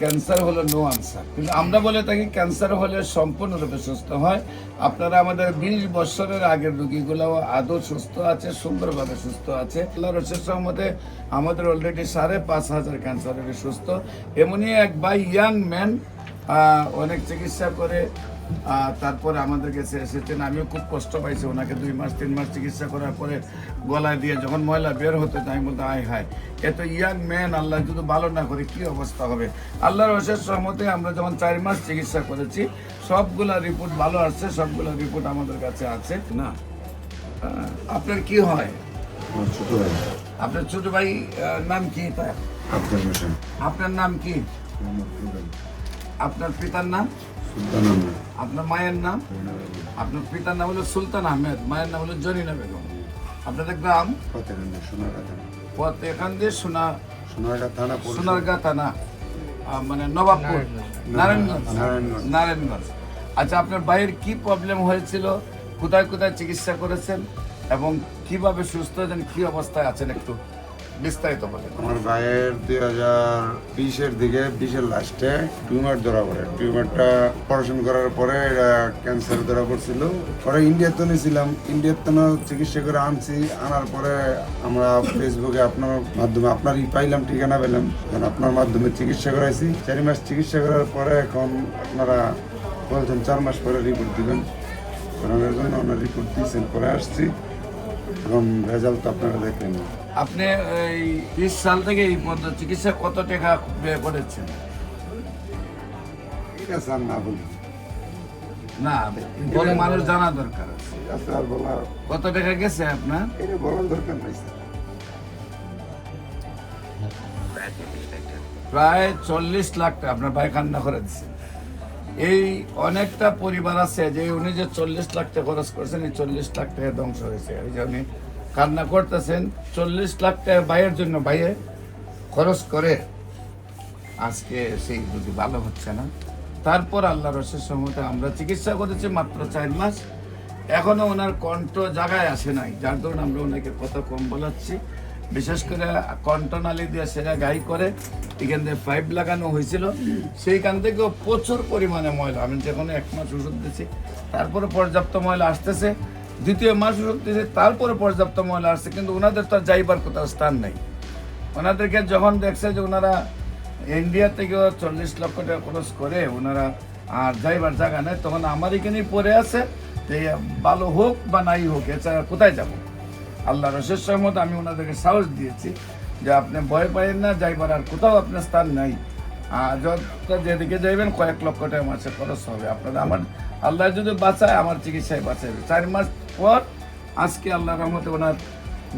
Cancer হলো no answer কিন্তু আমরা বলে থাকি ক্যান্সার হলে সম্পূর্ণরূপে সুস্থ হয়। আপনারা আমাদের বিশ বছরের আগের রুগীগুলো আদৌ সুস্থ আছে, সুন্দরভাবে সুস্থ আছে? আল্লাহ আমাদের অলরেডি সাড়ে পাঁচ হাজার ক্যান্সার সুস্থ। এমনই এক বাই ইয়াং ম্যান অনেক চিকিৎসা করে তারপরে আমাদের কাছে এসেছেন। আমিও খুব কষ্ট পাইছি ওনাকে দুই মাস তিন মাস চিকিৎসা করার পরে গলায় দিয়ে যখন ময়লা বের হতো আমি বলতে আয় হায় এত ইয়াং ম্যান আল্লাহ যদি ভালো না করে কি অবস্থা হবে? আল্লাহর অশেষ সহমতে আমরা যখন চার মাস চিকিৎসা করেছি সবগুলা রিপোর্ট ভালো আসছে সবগুলা রিপোর্ট আমাদের কাছে আছে। না। আপনার কি হয়? ছোট ভাই। আপনার ছোট ভাই নাম কি তার? আপনার নাম কি? আপনার পিতার নাম? সুলতান আহমেদ। আপনার মায়ের নাম? আপনার পিতার নাম হলো সুলতান আহমেদ মায়ের নাম হলো জরিনা বেগম। আপনাদের গ্রাম? এখান দিয়ে সোনা সোনারগা থানা মানে নবাবপুর নারায়ণগঞ্জ। নারায়ণগঞ্জ। নারায়ণগঞ্জ। আচ্ছা আপনার ভাইয়ের কি প্রবলেম হয়েছিল? কোথায় কোথায় চিকিৎসা করেছেন? এবং কীভাবে সুস্থ হয়েছেন? কি অবস্থায় আছেন একটু বিস্তারিত বলেন। আমার ভাইয়ের দুই হাজার বিশের দিকে, বিশের লাস্টে টিউমার ধরা পড়ে। টিউমারটা অপারেশন করার পরে এটা ক্যান্সার ধরা পড়ছিল। পরে ইন্ডিয়াতে নিয়েছিলাম। ইন্ডিয়াতে চিকিৎসা করে আনছি। আনার পরে আমরা ফেসবুকে আপনার মাধ্যমে আপনারই পাইলাম, ঠিকানা পেলাম। এখন আপনার মাধ্যমে চিকিৎসা করাইছি। চারি মাস চিকিৎসা করার পরে এখন আপনারা বলছেন চার মাস পরে রিপোর্ট দিবেন। করানোর জন্য ওনার রিপোর্ট দিয়েছেন। পরে আসছি। এখন রেজাল্ট আপনারা দেখলেন। আপনি এই বিশ সাল থেকে এই পর্যন্ত চিকিৎসা কত টাকা ব্যয় করেছেন? ঠিক আছে আর না বলে। মানুষ জানা দরকার আছে। ঠিক আছে আর বলা কত টাকা গেছে আপনার? বলার দরকার নাই প্রায় চল্লিশ লাখ টাকা আপনার ভাই কান্না করে এই অনেকটা পরিবার আছে যে উনি যে চল্লিশ লাখ টাকা খরচ করেছেন এই চল্লিশ লাখ টাকা ধ্বংস হয়েছে। এই যে উনি কান্না করতেছেন, চল্লিশ লাখ টাকা ভাইয়ের জন্য ভাইয়ে খরচ করে। আজকে সেই যদি ভালো হচ্ছে না। তারপর আল্লাহ রসের সম্মতে আমরা চিকিৎসা করেছি মাত্র চার মাস। এখনও ওনার কণ্ঠ জায়গায় আসে নাই, যার দরুন আমরা ওনাকে কথা কম বলাচ্ছি। বিশেষ করে কণ্ঠনালী দিয়ে সেরা গাই করে, এখান থেকে পাইপ লাগানো হয়েছিল। সেইখান থেকেও প্রচুর পরিমাণে ময়লা, আমি যখন এক মাস ওষুধ দিচ্ছি তারপরে পর্যাপ্ত ময়লা আসতেছে। দ্বিতীয় ওষুধ দিয়েছি তারপরে পর্যাপ্ত ময়লা আসছে, কিন্তু ওনাদের তো যাইবার কোথাও স্থান নেই। ওনাদেরকে যখন দেখছে যে ওনারা ইন্ডিয়া থেকেও চল্লিশ লক্ষ টাকা খরচ করে ওনারা আর যাইবার জায়গা নেই, তখন আমার এখানেই পড়ে আছে যে ভালো হোক বা নাই হোক, এছাড়া কোথায় যাব? আল্লাহ রসের সহমত আমি ওনাদেরকে সাহস দিয়েছি যে আপনি ভয় পাইয়েন না, যাইবার আর কোথাও আপনার স্থান নাই। যেদিকে যাইবেন, কয়েক লক্ষ টাকা মাসে খরচ হবে। আপনাদের আমার আল্লাহ যদি বাঁচায়, আমার চিকিৎসায় বাঁচাবে চার মাস পর আজকে আল্লাহ রহমতে ওনার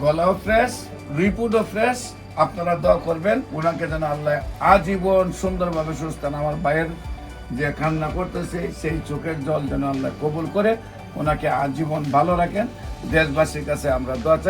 গলাও ফ্রেশ রিপুটও ফ্রেশ আপনারা দোয়া করবেন, ওনাকে যেন আল্লাহ আজীবন সুন্দরভাবে সুস্থ আমার ভাইয়ের যে কান্না করতেছে, সেই চোখের জল যেন আল্লাহ কবুল করে ওনাকে আজীবন ভালো রাখেন। দেশবাসীর কাছে আমরা দোয়া চাই।